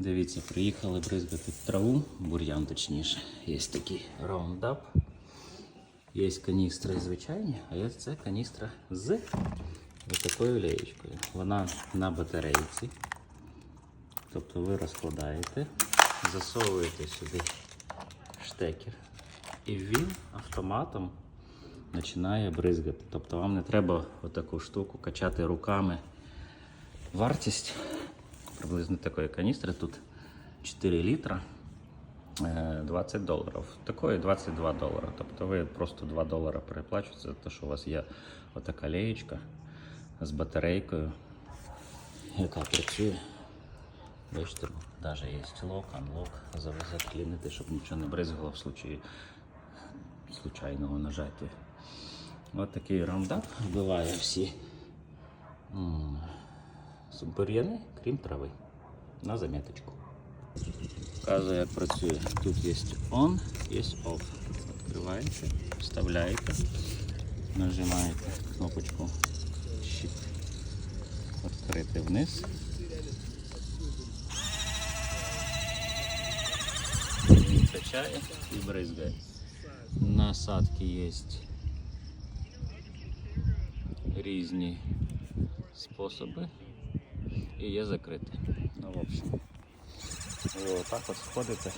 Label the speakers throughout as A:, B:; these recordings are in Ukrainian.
A: Дивіться, приїхали бризгати траву, бур'ян точніше. Є такий раундап. Є каністри звичайні, а є це каністра з такою леєчкою. Вона на батарейці. Тобто ви розкладаєте, засовуєте сюди штекер, і він автоматом починає бризгати. Тобто вам не треба отаку штуку качати руками. Вартість приблизно такої каністри тут 4 літра. е, 20 доларів. Такої 22 долари. Тобто ви просто 2 долари переплачуєте за те, що у вас є отака леєчка з батарейкою, яка працює. Бачите, навіть є лок, анлок, заклінити, щоб нічого не бризгало в случаї случайного нажаття. Ось такий раундап вбиває всі м, бур'яни, крім трави. На заміточку. Показую, як працює. Тут є on, є off. Відкриваєте, вставляєте, нажимаєте кнопочку Shift. Відкрити вниз. Він качає і бризгає. Насадки є різні способи І є закрите. Ну, в общем, ви отак от сходите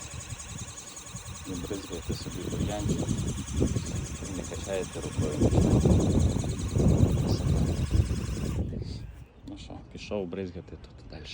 A: і бризгаєте собі бур'янчик, і не качаєте рукою. Ну що, пішов бризгати тут далі.